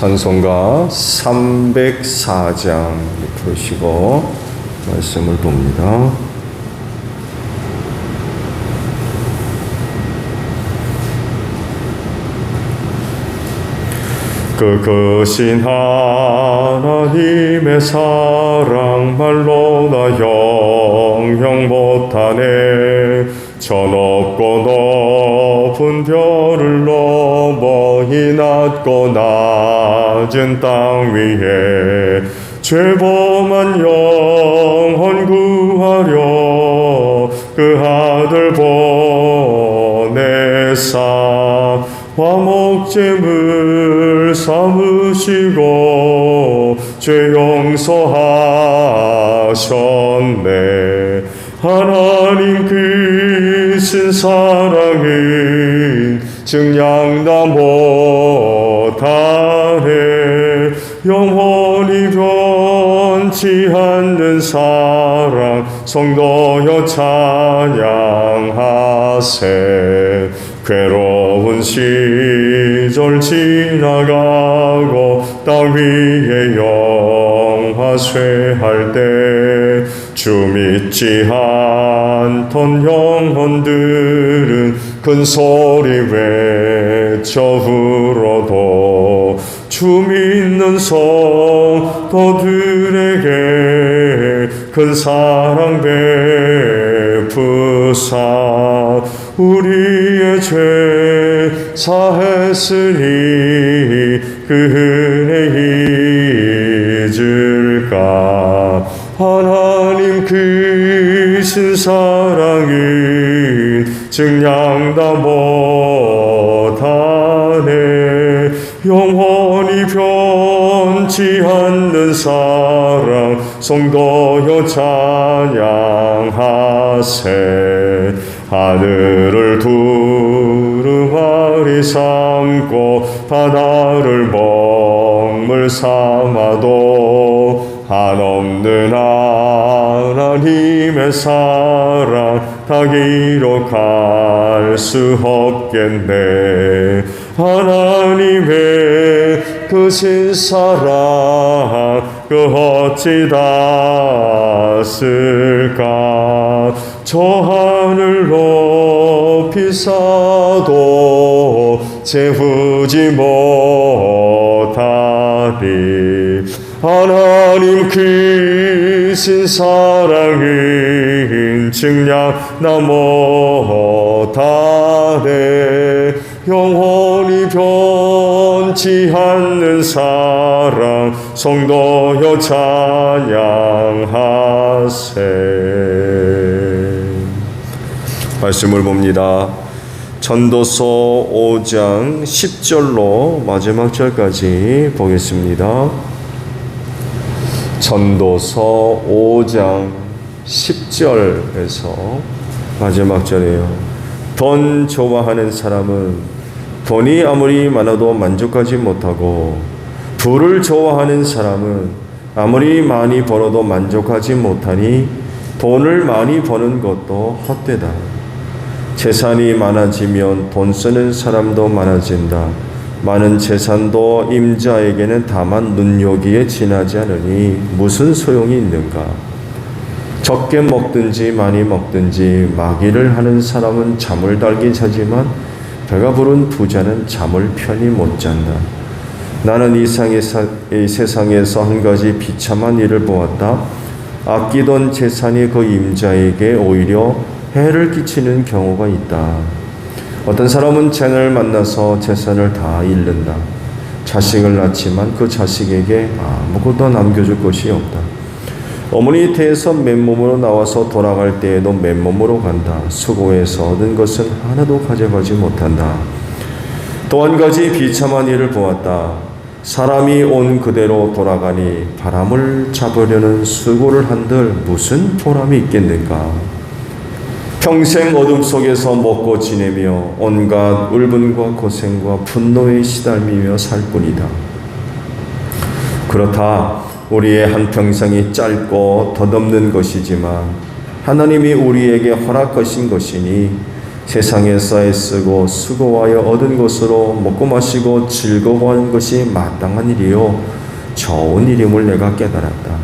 찬송가 304장 펴시고 말씀을 봅니다. 그 크신 하나님의 사랑 말로 나 영영 못하네 저 높고 높은 별을 넘어 이 낮고 낮은 땅 위에 죄범한 영혼 구하려 그 아들 보내사 화목제물 삼으시고 죄 용서하셨네. 하나님 크신 사랑은 증량다 못하네. 영원히 변치 않는 사랑 성도여 찬양하세. 괴로운 시절 지나가고 땅 위에 영화 쇠할 때 주 믿지 않던 영혼들은 큰 소리 외쳐 울어도 주 믿는 성도들에게 큰 사랑 베푸사 우리의 죄 사했으니 그 은혜 잊을까? 하나님 크신 사랑은 증량다 못하네. 영원히 변치 않는 사랑 성도여 찬양하세. 하늘을 두루마리 삼고 바다를 먹물 삼 사랑 다 기록할 수 없겠네. 하나님의 크신 사랑 그 어찌 닿았을까? 저 하늘 높이 사도 채우지 못하리. 하나님 크신 사랑은 증량나 못하네 영원히 변치 않는 사랑 성도여 찬양하세 말씀을 봅니다. 전도서 5장 10절로 마지막 절까지 보겠습니다. 전도서 5장 10절에서 마지막 절이에요. 돈 좋아하는 사람은 돈이 아무리 많아도 만족하지 못하고 부를 좋아하는 사람은 아무리 많이 벌어도 만족하지 못하니 돈을 많이 버는 것도 헛되다. 재산이 많아지면 돈 쓰는 사람도 많아진다. 많은 재산도 임자에게는 다만 눈요기에 지나지 않으니 무슨 소용이 있는가? 적게 먹든지 많이 먹든지 마귀를 하는 사람은 잠을 달긴 자지만 배가 부른 부자는 잠을 편히 못 잔다. 나는 이, 상의 사, 이 세상에서 한 가지 비참한 일을 보았다. 아끼던 재산이 그 임자에게 오히려 해를 끼치는 경우가 있다. 어떤 사람은 쟁을 만나서 재산을 다 잃는다. 자식을 낳지만 그 자식에게 아무것도 남겨줄 것이 없다. 어머니 태에서 맨몸으로 나와서 돌아갈 때에도 맨몸으로 간다. 수고해서 얻은 것은 하나도 가져가지 못한다. 또 한 가지 비참한 일을 보았다. 사람이 온 그대로 돌아가니 바람을 잡으려는 수고를 한들 무슨 보람이 있겠는가? 평생 어둠 속에서 먹고 지내며 온갖 울분과 고생과 분노에 시달리며 살 뿐이다. 그렇다. 우리의 한 평생이 짧고 덧없는 것이지만 하나님이 우리에게 허락하신 것이니 세상에서 애쓰고 수고하여 얻은 것으로 먹고 마시고 즐거워하는 것이 마땅한 일이요 좋은 일임을 내가 깨달았다.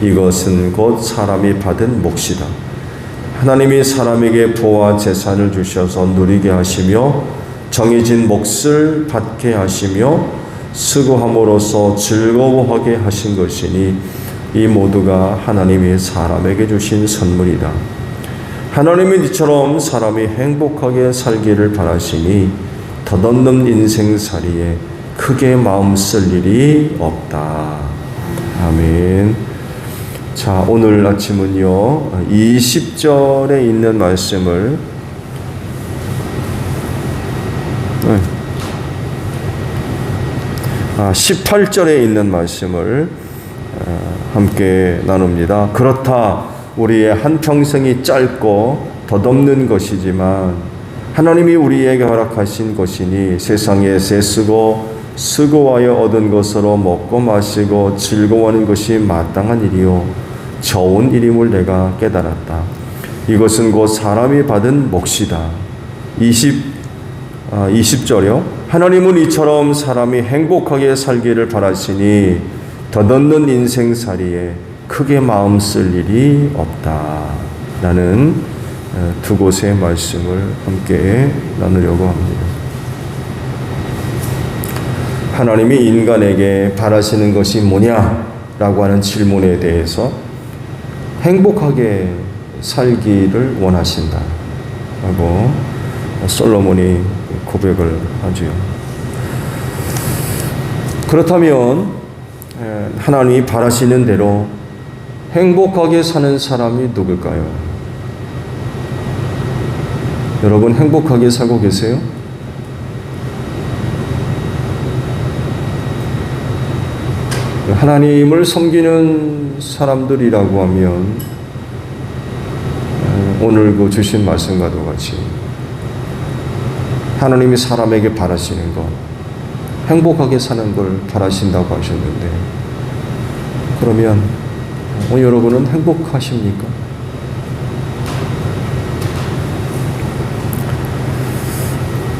이것은 곧 사람이 받은 몫이다. 하나님이 사람에게 보화 재산을 주셔서 누리게 하시며 정해진 몫을 받게 하시며 수고함으로써 즐거워하게 하신 것이니 이 모두가 하나님이 사람에게 주신 선물이다. 하나님이 이처럼 사람이 행복하게 살기를 바라시니 덧없는 인생살이에 크게 마음 쓸 일이 없다. 아멘. 자, 오늘 아침은요, 20절에 있는 말씀을 네. 아, 18절에 있는 말씀을 어, 함께 나눕니다. 그렇다. 우리의 한 평생이 짧고 덧없는 것이지만 하나님이 우리에게 허락하신 것이니 세상에 새쓰고 수고하여 얻은 것으로 먹고 마시고 즐거워하는 것이 마땅한 일이요 좋은 일임을 내가 깨달았다. 이것은 곧 사람이 받은 몫이다. 20 아, 20절이요. 하나님은 이처럼 사람이 행복하게 살기를 바라시니 덧없는 인생살이에 크게 마음 쓸 일이 없다. 라는 어, 두 곳의 말씀을 함께 나누려고 합니다. 하나님이 인간에게 바라시는 것이 뭐냐 라고 하는 질문에 대해서 행복하게 살기를 원하신다. 라고 솔로몬이 고백을 하지요. 그렇다면 하나님이 바라시는 대로 행복하게 사는 사람이 누굴까요? 여러분 행복하게 살고 계세요? 하나님을 섬기는 사람들이라고 하면 오늘 그 주신 말씀과도 같이 하나님이 사람에게 바라시는 것, 행복하게 사는 걸 바라신다고 하셨는데, 그러면 어, 여러분은 행복하십니까?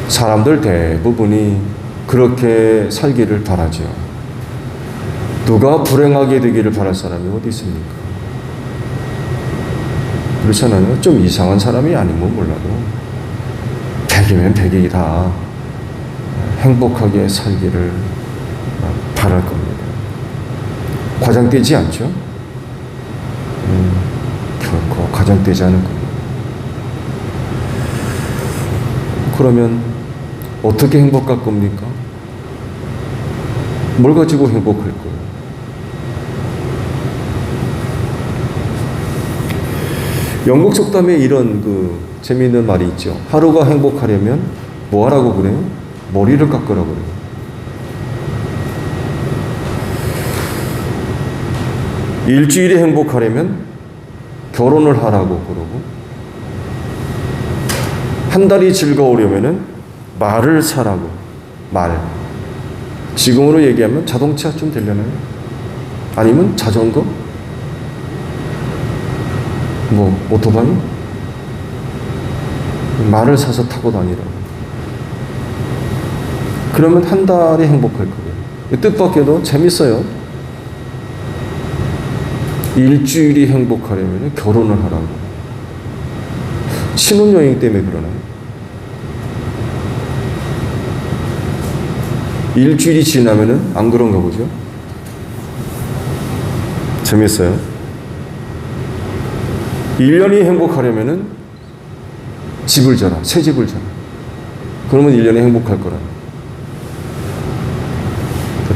사람들 대부분이 그렇게 살기를 바라죠. 누가 불행하게 되기를 바랄 사람이 어디 있습니까? 그렇잖아요. 좀 이상한 사람이 아니면 몰라도 백이면 백이 다 행복하게 살기를 바랄 겁니다. 과장되지 않죠? 음, 결코 과장되지 않을 겁니다. 그러면 어떻게 행복할 겁니까? 뭘 가지고 행복할 거예요? 영국 속담에 이런 그 재미있는 말이 있죠. 하루가 행복하려면 뭐 하라고 그래요? 머리를 깎으라고 그래요. 일주일이 행복하려면 결혼을 하라고 그러고 한 달이 즐거우려면은 말을 사라고 말. 지금으로 얘기하면 자동차 좀 되려나요? 아니면 자전거? 뭐 오토바이? 말을 사서 타고 다니라고. 그러면 한 달이 행복할 거예요. 뜻밖에도 재밌어요. 일주일이 행복하려면 결혼을 하라고. 신혼여행 때문에 그러나요? 일주일이 지나면은 안 그런가 보죠? 재밌어요. 1년이 행복하려면은 집을 져라. 새 집을 져라. 그러면 1년에 행복할 거라.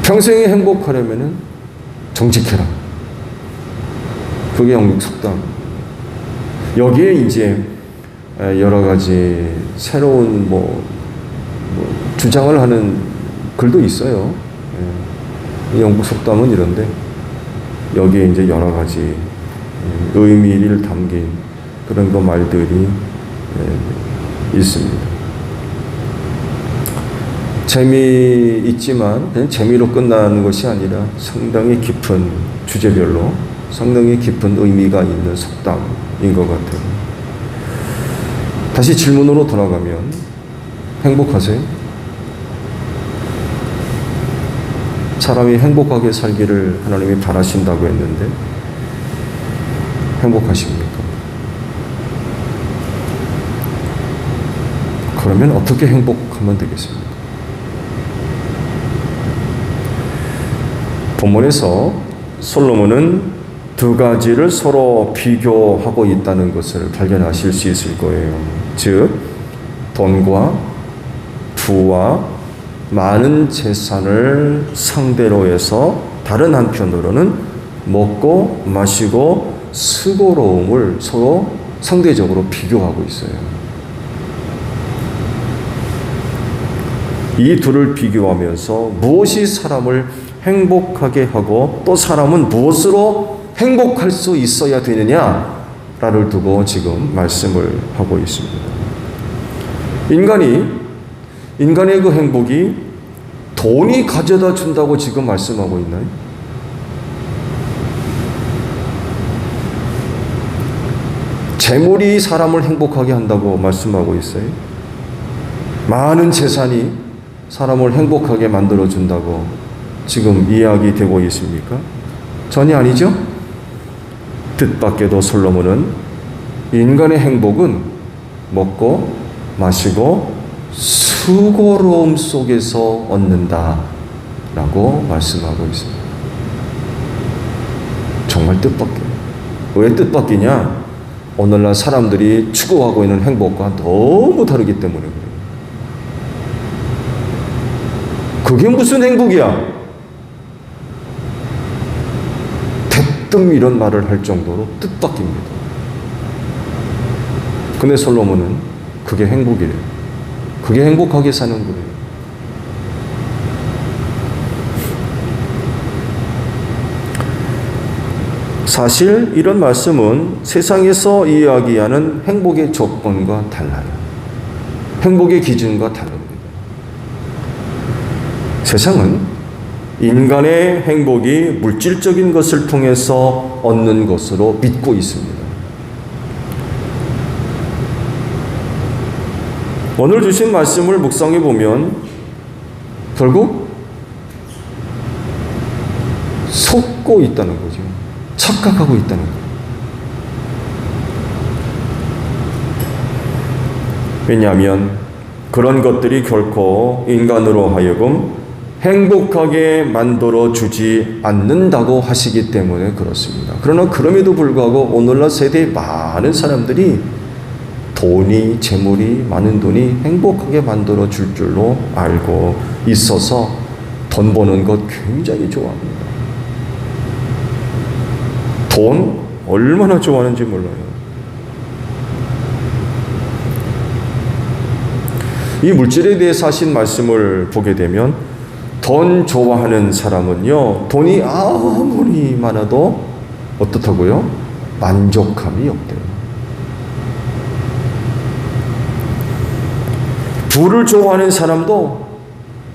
평생에 행복하려면은 정직해라. 그게 영국 속담. 여기에 이제 여러 가지 새로운 뭐, 뭐 주장을 하는 글도 있어요. 예. 영국 속담은 이런데 여기에 이제 여러 가지 예, 의미를 담긴 그런 그 말들이 예, 있습니다. 재미있지만 재미로 끝나는 것이 아니라 상당히 깊은 주제별로 상당히 깊은 의미가 있는 속담인 것 같아요. 다시 질문으로 돌아가면 행복하세요? 사람이 행복하게 살기를 하나님이 바라신다고 했는데 행복하십니까? 그러면 어떻게 행복하면 되겠습니까? 본문에서 솔로몬은 두 가지를 서로 비교하고 있다는 것을 발견하실 수 있을 거예요. 즉, 돈과 부와 많은 재산을 상대로 해서 다른 한편으로는 먹고 마시고 수고로움을 서로 상대적으로 비교하고 있어요. 이 둘을 비교하면서 무엇이 사람을 행복하게 하고 또 사람은 무엇으로 행복할 수 있어야 되느냐를 두고 지금 말씀을 하고 있습니다. 인간이 인간의 그 행복이 돈이 가져다 준다고 지금 말씀하고 있나요? 재물이 사람을 행복하게 한다고 말씀하고 있어요. 많은 재산이 사람을 행복하게 만들어 준다고 지금 이야기되고 있습니까? 전혀 아니죠? 뜻밖에도 솔로몬은 인간의 행복은 먹고 마시고 수고로움 속에서 얻는다 라고 말씀하고 있습니다. 정말 뜻밖이에요. 왜 뜻밖이냐? 오늘날 사람들이 추구하고 있는 행복과 너무 다르기 때문에 그래요. 그게 무슨 행복이야? 대뜸 이런 말을 할 정도로 뜻밖입니다. 근데 솔로몬은 그게 행복이래요. 그게 행복하게 사는 거예요. 사실 이런 말씀은 세상에서 이야기하는 행복의 조건과 달라요. 행복의 기준과 다릅니다. 세상은 인간의 행복이 물질적인 것을 통해서 얻는 것으로 믿고 있습니다. 오늘 주신 말씀을 묵상해 보면 결국 속고 있다는 거죠. 착각하고 있다는 거예요. 왜냐하면 그런 것들이 결코 인간으로 하여금 행복하게 만들어 주지 않는다고 하시기 때문에 그렇습니다. 그러나 그럼에도 불구하고 오늘날 세대의 많은 사람들이 돈이, 재물이, 많은 돈이 행복하게 만들어 줄 줄로 알고 있어서 돈 버는 것 굉장히 좋아합니다. 돈 얼마나 좋아하는지 몰라요. 이 물질에 대해서 하신 말씀을 보게 되면 돈 좋아하는 사람은요, 돈이 아무리 많아도 어떻다고요? 만족함이 없대요. 부를 좋아하는 사람도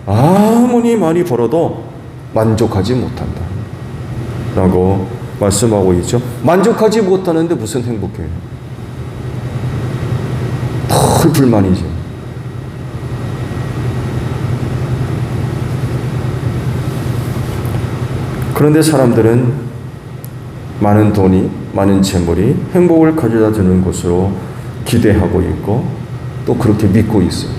아무리 많이 벌어도 만족하지 못한다. 라고 말씀하고 있죠. 만족하지 못하는데 무슨 행복해요? 늘 불만이죠. 그런데 사람들은 많은 돈이, 많은 재물이 행복을 가져다 주는 것으로 기대하고 있고 또 그렇게 믿고 있어요.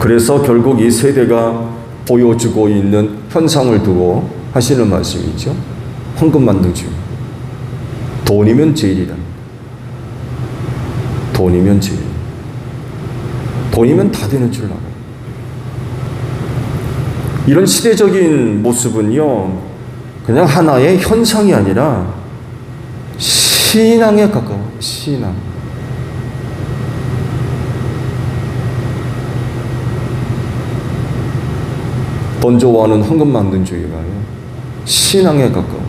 그래서 결국 이 세대가 보여주고 있는 현상을 두고 하시는 말씀이죠. 황금만등주의. 돈이면 제일이다. 돈이면 제일. 돈이면 다 되는 줄 알아요. 이런 시대적인 모습은요, 그냥 하나의 현상이 아니라 신앙에 가까워, 신앙. 돈 좋아하는 황금 만든 주의가요, 신앙에 가까워.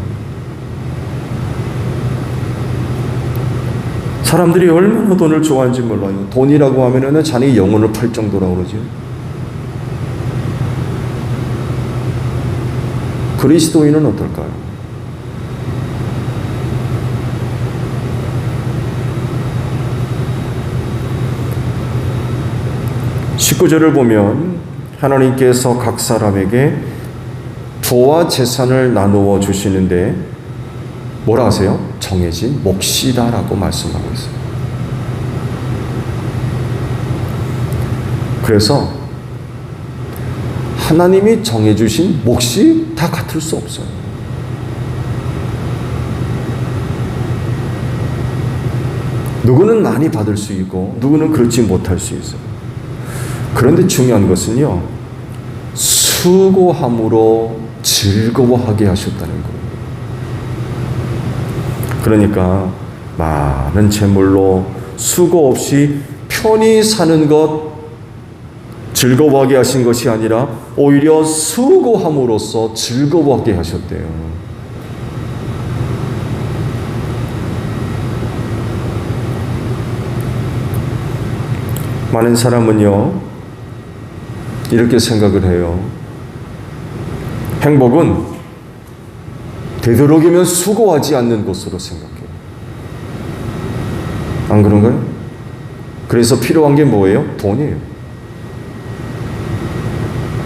사람들이 얼마나 돈을 좋아하는지 몰라요. 돈이라고 하면은 자기 영혼을 팔 정도라고 그러죠. 그리스도인은 어떨까요? 십구절을 보면 하나님께서 각 사람에게 부와 재산을 나누어 주시는데 뭐라 하세요? 정해진 몫이다라고 말씀하고 있어요. 그래서 하나님이 정해주신 몫이 다 같을 수 없어요. 누구는 많이 받을 수 있고, 누구는 그렇지 못할 수 있어요. 그런데 중요한 것은요, 수고함으로 즐거워하게 하셨다는 거예요. 그러니까, 많은 재물로 수고 없이 편히 사는 것, 즐거워하게 하신 것이 아니라 오히려 수고함으로써 즐거워하게 하셨대요. 많은 사람은요, 이렇게 생각을 해요. 행복은 되도록이면 수고하지 않는 것으로 생각해요. 안 그런가요? 그래서 필요한 게 뭐예요? 돈이에요.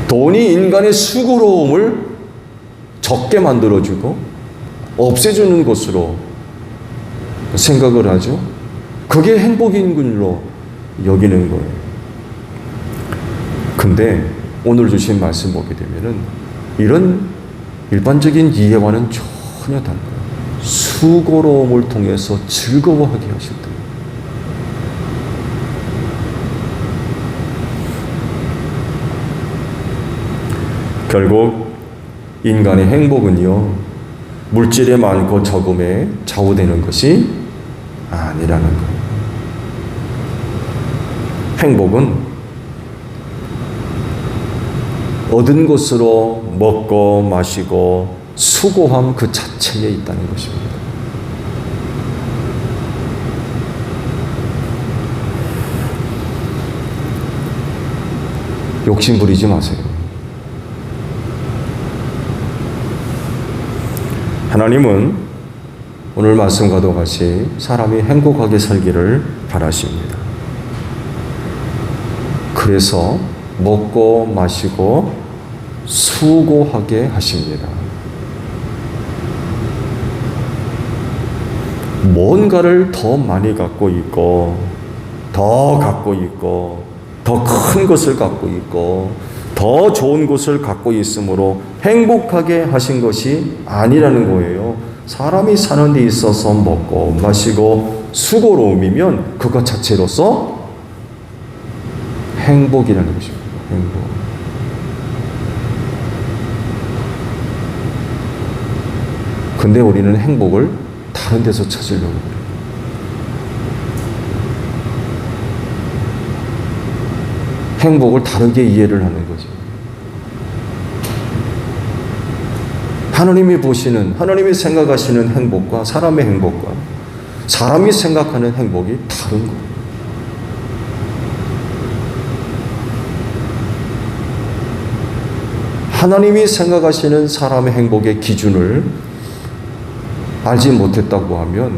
돈이 인간의 수고로움을 적게 만들어주고 없애주는 것으로 생각을 하죠. 그게 행복인 걸로 여기는 거예요. 근데 오늘 주신 말씀 보게 되면은 이런 일반적인 이해와는 전혀 달라요. 수고로움을 통해서 즐거워하게 하셨다. 결국 인간의 행복은요, 물질에 많고 적음에 좌우되는 것이 아니라는 거예요. 행복은 얻은 것으로 먹고 마시고 수고함 그 자체에 있다는 것입니다. 욕심 부리지 마세요. 하나님은 오늘 말씀과도 같이 사람이 행복하게 살기를 바라십니다. 그래서 먹고 마시고 수고하게 하십니다. 뭔가를 더 많이 갖고 있고, 더 갖고 있고, 더 큰 것을 갖고 있고, 더 좋은 것을 갖고 있으므로 행복하게 하신 것이 아니라는 거예요. 사람이 사는 데 있어서 먹고 마시고 수고로움이면 그것 자체로서 행복이라는 것입니다. 행복. 근데 우리는 행복을 다른 데서 찾으려고 그래요. 행복을 다르게 이해를 하는 거죠. 하나님이 보시는, 하나님이 생각하시는 행복과 사람의 행복과 사람이 생각하는 행복이 다른 거예요. 하나님이 생각하시는 사람의 행복의 기준을 알지 못했다고 하면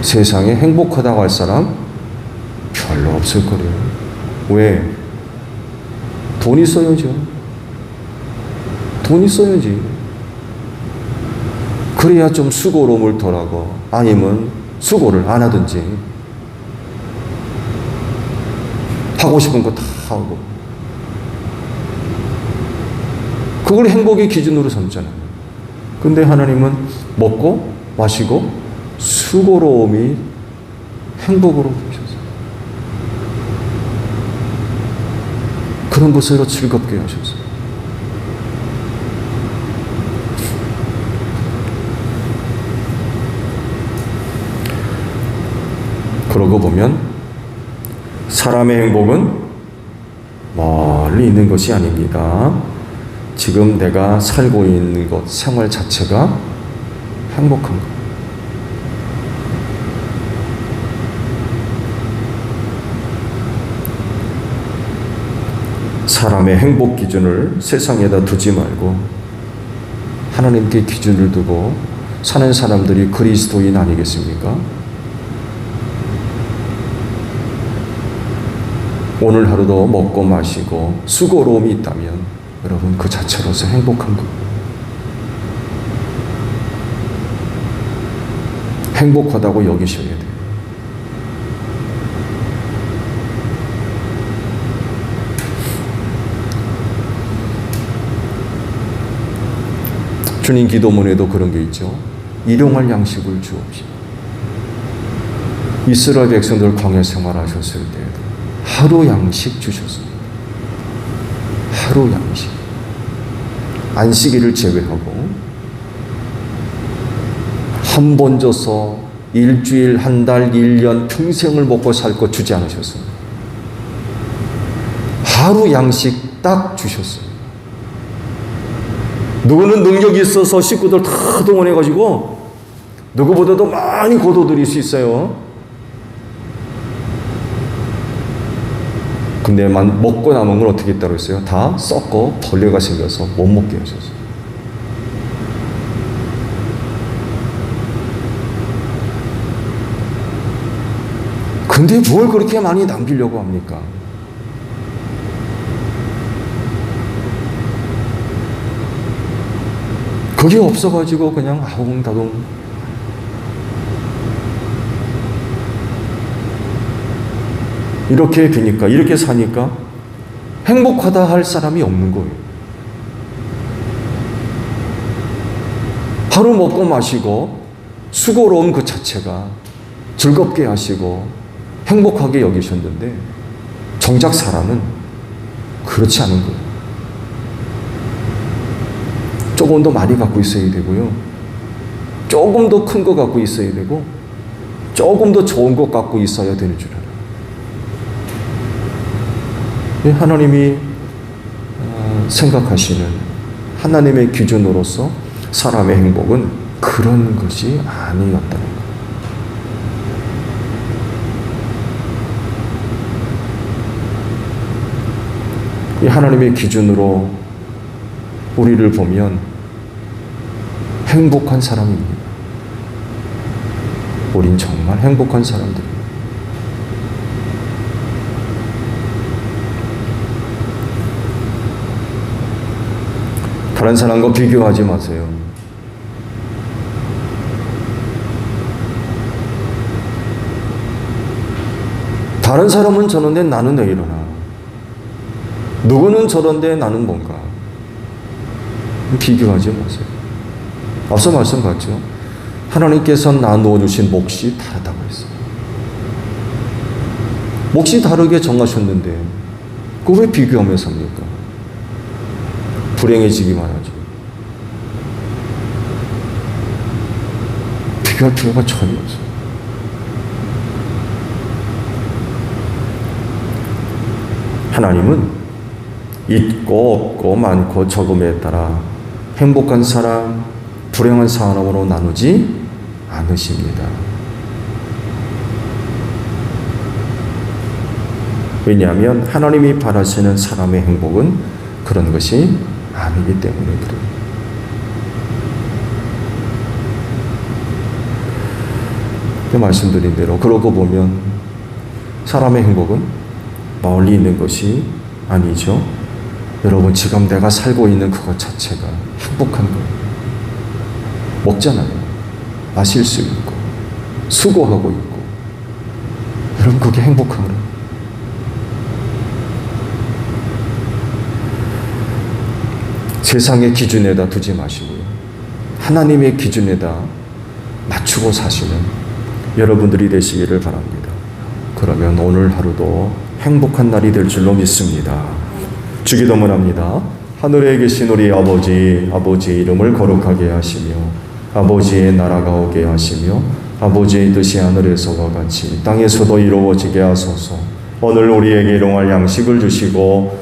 세상에 행복하다고 할 사람 별로 없을 거래요. 왜? 돈 있어야죠. 돈 있어야지. 그래야 좀 수고로움을 덜하고 아니면 수고를 안 하든지 하고 싶은 거 다 하고. 그걸 행복의 기준으로 삼잖아요. 근데 하나님은 먹고 마시고 수고로움이 행복으로 보셨어요. 그런 것으로 즐겁게 하셨어요. 그러고 보면 사람의 행복은 멀리 있는 것이 아닙니다. 지금 내가 살고 있는 것, 생활 자체가 행복한 것. 사람의 행복 기준을 세상에다 두지 말고 하나님께 기준을 두고 사는 사람들이 그리스도인 아니겠습니까? 오늘 하루도 먹고 마시고 수고로움이 있다면 여러분 그 자체로서 행복한 것. 행복하다고 여기셔야 돼요. 주님 기도문에도 그런 게 있죠. 일용할 양식을 주옵시고. 이스라엘 백성들 광야 생활하셨을 때에도 하루 양식 주셨습니다. 하루 양식. 안식일을 제외하고 한 번 줘서 일주일, 한 달, 일 년, 평생을 먹고 살 것 주지 않으셨습니다. 하루 양식 딱 주셨어요. 누구는 능력이 있어서 식구들 다 동원해가지고 누구보다도 많이 거둬들일 수 있어요. 근데 만 먹고 남은 건 어떻게 했다고 했어요? 다 썩고 벌레가 생겨서 못 먹게 하셨어요. 근데 뭘 그렇게 많이 남기려고 합니까? 그게 없어가지고 그냥 아웅다웅 이렇게 되니까 이렇게 사니까 행복하다 할 사람이 없는 거예요. 하루 먹고 마시고 수고로운 그 자체가 즐겁게 하시고 행복하게 여기셨는데 정작 사람은 그렇지 않은 거예요. 조금 더 많이 갖고 있어야 되고요. 조금 더 큰 거 갖고 있어야 되고 조금 더 좋은 것 갖고 있어야 되는 줄 알아요. 하나님이 어, 생각하시는 하나님의 기준으로서 사람의 행복은 그런 것이 아니었다는 것. 이 하나님의 기준으로 우리를 보면 행복한 사람입니다. 우린 정말 행복한 사람들입니다. 다른 사람과 비교하지 마세요. 다른 사람은 저런데 나는 왜 이러나? 누구는 저런데 나는 뭔가? 비교하지 마세요. 앞서 말씀드렸죠. 하나님께서 나누어 주신 몫이 다르다고 했어요. 몫이 다르게 정하셨는데 그왜 비교하며 삽니까? 불행해지기만 하죠. 비교할 필요가 전혀 없어요. 하나님은 있고 없고 많고 적음에 따라 행복한 사람, 불행한 사람으로 나누지 않으십니다. 왜냐하면 하나님이 바라시는 사람의 행복은 그런 것이 아니기 때문에 그래요. 말씀드린 대로 그러고 보면 사람의 행복은 멀리 있는 것이 아니죠. 여러분 지금 내가 살고 있는 그것 자체가 행복한 거예요. 먹잖아요. 마실 수 있고 수고하고 있고 여러분 그게 행복한 거예요. 세상의 기준에다 두지 마시고요. 하나님의 기준에다 맞추고 사시는 여러분들이 되시기를 바랍니다. 그러면 오늘 하루도 행복한 날이 될 줄로 믿습니다. 주기도문 합니다. 하늘에 계신 우리 아버지, 아버지의 이름을 거룩하게 하시며, 아버지의 나라가 오게 하시며, 아버지의 뜻이 하늘에서와 같이 땅에서도 이루어지게 하소서. 오늘 우리에게 일용할 양식을 주시고,